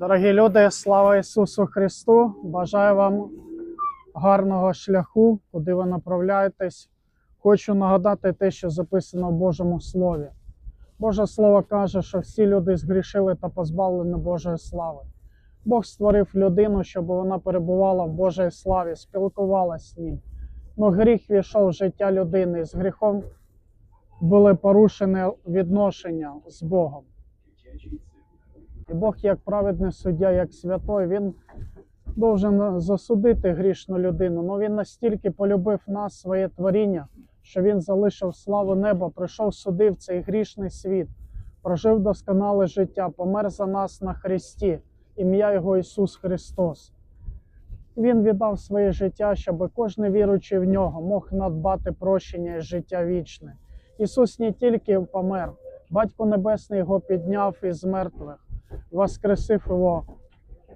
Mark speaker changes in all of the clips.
Speaker 1: Дорогі люди, слава Ісусу Христу! Бажаю вам гарного шляху, куди ви направляєтесь. Хочу нагадати те, що записано в Божому Слові. Боже Слово каже, що всі люди згрішили та позбавлені Божої слави. Бог створив людину, щоб вона перебувала в Божій славі, спілкувалася з ним. Но гріх війшов в життя людини, з гріхом були порушені відношення з Богом. І Бог, як праведний суддя, як святой, він должен засудити грішну людину. Ну він настільки полюбив нас, своє творіння, що він залишив славу неба, прийшов судив цей грішний світ, прожив досконале життя, помер за нас на Христі, ім'я Його Ісус Христос. Він віддав своє життя, щоб кожен віруючий в нього мог надбати прощення і життя вічне. Ісус не тільки помер, Батько Небесний його підняв із мертвих, воскресив його.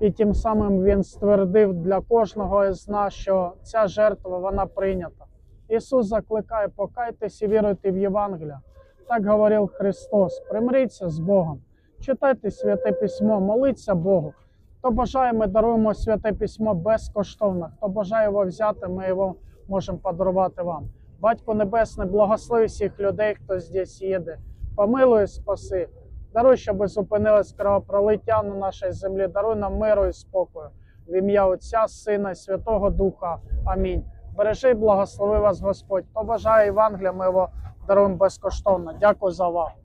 Speaker 1: І тим самим він ствердив для кожного із нас, що ця жертва вона прийнята. Ісус закликає, покайтесь і віруйте в Євангелія. Так говорив Христос. Примиріться з Богом, читайте святе письмо, моліться Богу. Хто бажає, ми даруємо святе письмо безкоштовно. Хто бажає його взяти, ми його можемо подарувати вам. Батько Небесний, благослови всіх людей, хто здесь їде. Помилуй, спаси. Даруй, щоб зупинилось кровопролиття на нашій землі. Даруй нам миру і спокою. В ім'я Отця, Сина і Святого Духа. Амінь. Бережи і благослови вас Господь. Хто бажає Євангелія, ми його даруємо безкоштовно. Дякую за увагу.